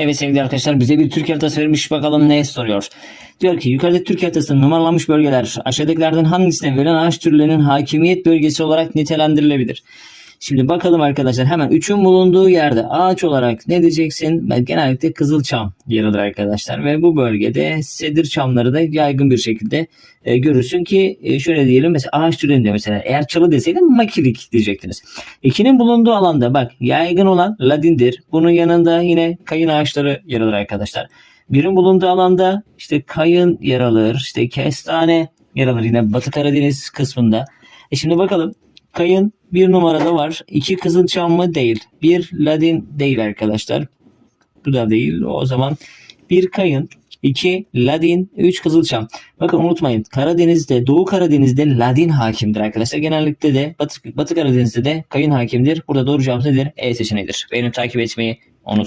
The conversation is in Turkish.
Evet sevgili arkadaşlar bize bir Türk haritası vermiş bakalım ne soruyor. Diyor ki yukarıda Türk haritasında numaralanmış bölgeler aşağıdakilerden hangisine verilen ağaç türlerinin hakimiyet bölgesi olarak nitelendirilebilir? Şimdi bakalım arkadaşlar hemen üçün bulunduğu yerde ağaç olarak ne diyeceksin? Genellikle kızılçam yer alır arkadaşlar ve bu bölgede sedir çamları da yaygın bir şekilde e, görürsün ki e, şöyle diyelim mesela ağaç türlerinde mesela eğer çalı deseydim makilik diyecektiniz. İkinin bulunduğu alanda bak yaygın olan ladindir. Bunun yanında yine kayın ağaçları yer alır arkadaşlar. Birin bulunduğu alanda işte kayın yer alır, işte kestane yer alır yine Batı Karadeniz kısmında. E şimdi bakalım kayın bir numarada var. İki kızılçam mı? Değil. Bir ladin değil arkadaşlar. Bu da değil. O zaman bir kayın, iki ladin, üç kızılçam. Bakın unutmayın Karadeniz'de, Doğu Karadeniz'de ladin hakimdir arkadaşlar. Genellikle de Batı, Batı Karadeniz'de de kayın hakimdir. Burada doğru cevap nedir? E seçeneğidir. Benim takip etmeyi unutmayın.